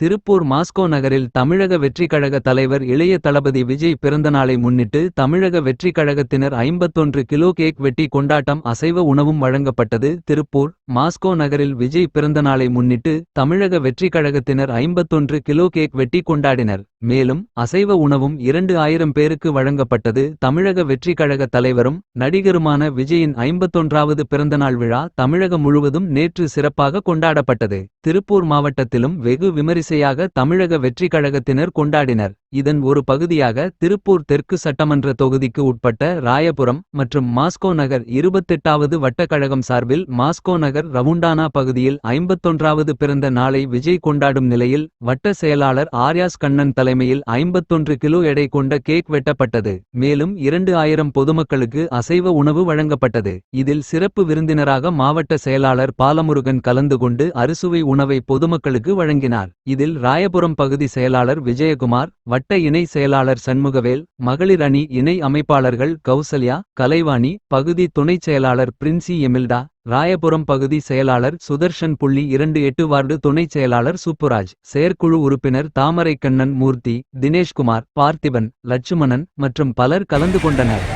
Tiruppur Moscow நகரில் தமிழக வெற்றிக் கழக தலைவர் இளைய தளபதி விஜய் பிறந்தநாளை முன்னிட்டு தமிழக வெற்றிக் கழகத்தினர் ஐம்பத்தொன்று கிலோ கேக் வெட்டி கொண்டாட்டம் அசைவ உணவும் வழங்கப்பட்டது திருப்பூர். மாஸ்கோ நகரில் விஜய் பிறந்தநாளை முன்னிட்டு தமிழக வெற்றி கழகத்தினர் ஐம்பத்தொன்று கிலோ கேக் வெட்டி கொண்டாடினர். மேலும் அசைவ உணவும் இரண்டு ஆயிரம் பேருக்கு வழங்கப்பட்டது. தமிழக வெற்றி கழக தலைவரும் நடிகருமான விஜயின் ஐம்பத்தொன்றாவது பிறந்தநாள் விழா தமிழகம் முழுவதும் நேற்று சிறப்பாக கொண்டாடப்பட்டது. திருப்பூர் மாவட்டத்திலும் வெகு விமரிசையாக தமிழக வெற்றி கழகத்தினர் கொண்டாடினர். இதன் ஒரு பகுதியாக திருப்பூர் தெற்கு சட்டமன்ற தொகுதிக்கு உட்பட்ட ராயபுரம் மற்றும் மாஸ்கோ நகர் இருபத்தெட்டாவது வட்டக்கழகம் சார்பில் மாஸ்கோ நகர் ரவுண்டானா பகுதியில் ஐம்பத்தொன்றாவது பிறந்த நாளை விஜய் கொண்டாடும் நிலையில் வட்ட செயலாளர் ஆர்யாஸ் கண்ணன் தலைமையில் ஐம்பத்தொன்று கிலோ எடை கொண்ட கேக் வெட்டப்பட்டது. மேலும் இரண்டு ஆயிரம் பொதுமக்களுக்கு அசைவ உணவு வழங்கப்பட்டது. இதில் சிறப்பு விருந்தினராக மாவட்ட செயலாளர் பாலமுருகன் கலந்து கொண்டு அறுசுவை உணவை பொதுமக்களுக்கு வழங்கினார். இதில் ராயபுரம் பகுதி செயலாளர் விஜயகுமார் வட்ட இணை செயலாளர் சண்முகவேல் மகளிர் அணி இணை அமைப்பாளர்கள் கௌசல்யா கலைவாணி பகுதி துணைச் செயலாளர் பிரின்சி எமில்டா ராயபுரம் பகுதி செயலாளர் சுதர்ஷன் புள்ளி இரண்டு எட்டு வார்டு துணைச் செயலாளர் சுப்புராஜ் செயற்குழு உறுப்பினர் தாமரைக்கண்ணன் மூர்த்தி தினேஷ்குமார் பார்த்திபன் லட்சுமணன் மற்றும் பலர் கலந்து கொண்டனர்.